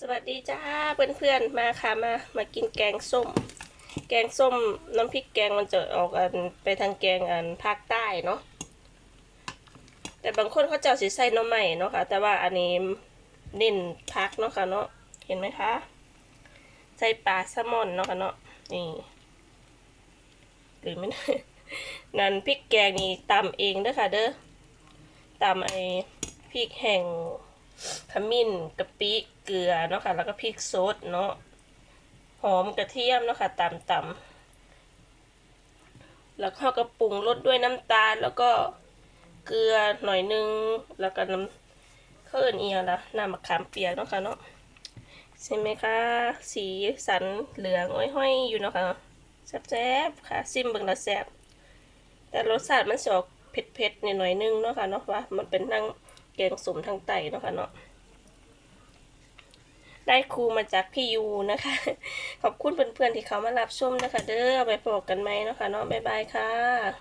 สวัสดีจ้าเพื่อนๆมาค่ะมามากินแกงส้ม แกงส้มน้ำพริกแกงมันจะออกอันไปทางแกงอันภาคใต้เนาะแต่บางคนเขาเจะเอาสีใส่น้ำใหม่เนาะค่ะ แต่ว่าอันนี้เน้นพักเนาะค่ะเนาะเห็นไหมคะใส่ปลาแซลมอนเนาะค่ะเนาะนี่หรือไม่นั่นพริกแกงนี่ตำเองเด้อค่ะเด้อตำไอ้พริกแห้ง ขมิ้นกะปิเกลือเนาะค่ะ แล้วก็พริกสดเนาะหอมกระเทียมเนาะค่ะตำตำแล้วก็กระปรุงรสด้วยน้ำตาลแล้วก็เกลือหน่อยนึงแล้วก็น้ำข้าวเอินเอียนะน้ำมะขามเปียกเนาะค่ะเนาะใช่ไหมคะสีสันเหลืองห้อยๆอยู่เนาะค่ะแซ่บๆค่ะซิมเบิ่งละแซ่บแต่รสชาติมันจะออกเผ็ดๆหน่อยๆนึงเนาะค่ะเนาะว่ามันเป็นทั้ง แกงสมทางไตเนาะค่ะเนาะได้ครูมาจากพี่ยูนะคะ ขอบคุณเพื่อนๆที่เขามารับชมนะคะ เด้อไปพบกันไหมเนาะค่ะเนาะบ๊ายบายค่ะ